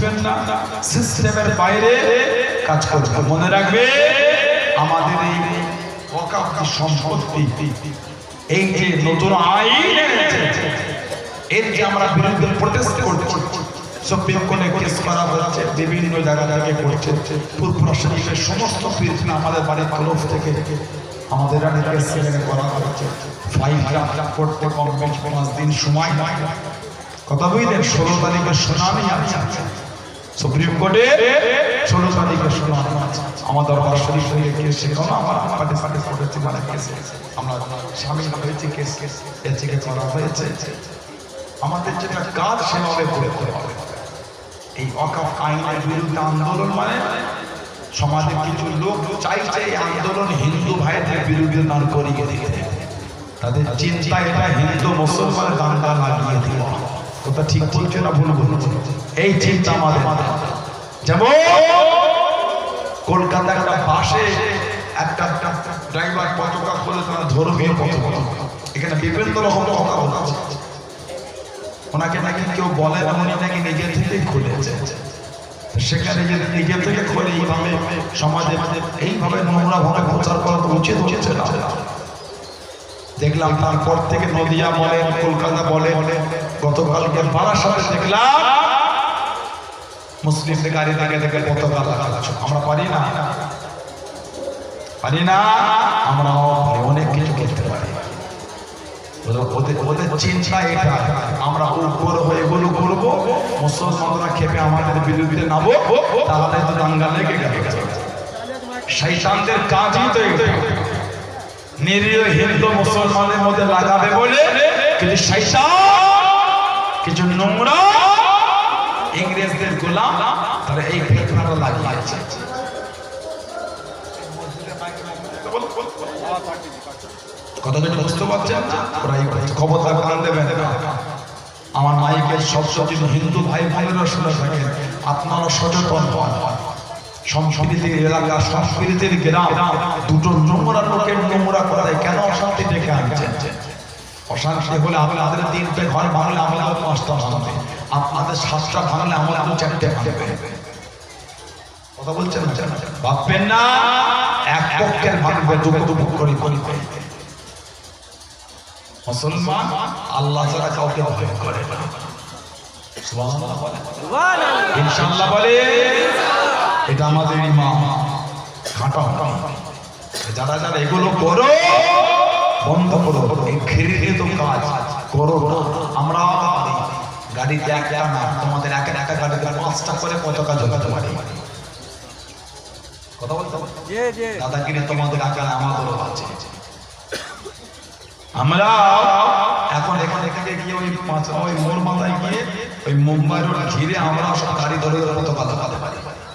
বুঝবেন না। সিস্টেমের বাইরে কাজ করবে মনে রাখবে, আমাদের এই সম্পত্তি, এই যে নতুন আইন এর যে আমরা বিরুদ্ধে প্রোটেস্ট করছি সুপ্রিম কোর্টে কেস করা হচ্ছে বিভিন্ন জায়গা থেকে করছে ফুরফুরা শরীফের সমস্ত পীরখানা আমাদের বাড়ির তরফ থেকে, আমাদের রানীকে সেখানে করা হচ্ছে ফাইলটা করতে কম পাঁচ দিন সময় কথা বুঝলেন ষোলো তারিখে শুনানি আছে। সুপ্রিম কোর্টে তারিখে শুনানি আছে। আমার দরবার শরীফ হয়ে কেস সেখানে আমার পার্টিসিপেট করেছি মানে কেসে আমরা স্বামী হয়েছে, কেস কেস এর থেকে করা হয়েছে। আমাদের যেটা কাজ, সেভাবে করতে হবে। এই অকাপ আইনের বিরুদ্ধে আন্দোলন মানে সমাজে কিছু লোক চাইছে আন্দোলন হিন্দু ভাইদের বিরুদ্ধে দাঁড় করিয়ে দিতে। তাদের চিন্তা এটা হিন্দু মুসলমানের দাঙ্গা লাগিয়ে দিব কথা ঠিক বলছে না ভুল বলছে? এই চিন্তা আমাদের যেমন কলকাতা একটা বাসে একটা ড্রাইভার পতাকা খুলে তারা ধর্মীয় পতাকা এখানে বিভিন্ন রকম আছে ওনাকে নাকি কেউ বলে না, উনি নাকি নিজে থেকেই খুলেছে। সেখানে যে নিজে থেকে খুলে এইভাবে সমাজে, এইভাবে নোংরা ভাবে প্রচার করা তো উচিত হচ্ছে না। দেখলাম তারপর থেকে নদিয়া বলেন কলকাতা বলেন গতকালকে বারাসাতে দেখলাম মুসলিমদের গাড়ি থেকে থেকে পতাকা লাগাচ্ছ। আমরা পারি না। পারি না আমরা অনেক কিছু করতে পারি। ওদের- ওদের চিন্তা এটা আমরা উপর হয়ে এগুলো করব মুসলমানরা খেপে আমাদের বিরুদ্ধে নামবো তাহলে তো দাঙ্গা লেগে গেল শৈতানদের কাজই তো নিরীহ হিন্দু মুসলমানের মধ্যে লাগাবে বলে শৈতান কিছু নোংরা ইংরেজদের গোলাম, তারা এই ফেতনাটা লাগিয়েছে কিছু আমার মাইকের সব সচিব হিন্দু ভাই বোনেরা শুনে থাকেন আপনারা সচেতন হন। সংস্কৃতির এলাকা সংস্কৃতির গ্রাম দুটো নোংরা লোকের নোংরা করায় কেন অশান্তি ডেকে আনছেন অশান্তি হলে আমাদের তিনটে ঘর ভাঙলে আমাদের পাঁচটা ভাঙবে। আপনাদের সাতটা ভাঙলে আমাদের চারটে ভাঙবে। কথা বলছেন? ভাববেন না এক পক্ষের ভাঙবে দুটো করে করে মুসলমান আল্লাহ ছাড়া কাউকে ভয় করে না। ইনশাআল্লাহ বলে এটা আমাদের ইমাম। খাটা যারা যারা এগুলো করো বন্ধ করো ঘিরে ঘৃণিত কাজ। করো। আমরা। গাড়িতে একটা না তোমাদের একা একা গাড়িতে পাঁচটা করে পতাকা জ্বলাতে পারি? কথা বলতে দাদাগিরি তোমাদের আকার আমাদেরও আছে। আমরা এখন এখন এখানে গিয়ে ওই পাঁচ ওই মোর মাথায় গিয়ে ওই মুম্বাই রোড ঘিরে আমরা সব গাড়ি ধরে ধরে পতাকা লাগাতে পারি? তো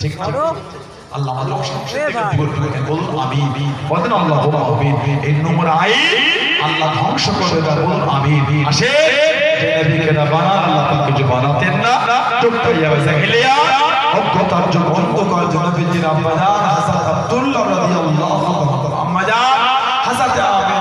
ঠিক করো আল্লাহ আল্লাহ বলুন আমি বলেন আল্লাহ হবে এই নোংর আইন আল্লাহ ধ্বংস করে দেয় বলুন আমি আসে। বানান আল্লাহ তার কিছু বানাতেন না। টুকটাইয়া বেসা খেলিয়া অজ্ঞতার জন্য অন্ধকার জন্য বিজির আব্বাজান হাসান আব্দুল্লাহ রাদিয়াল্লাহু আম্মাজান হাসাতে আবি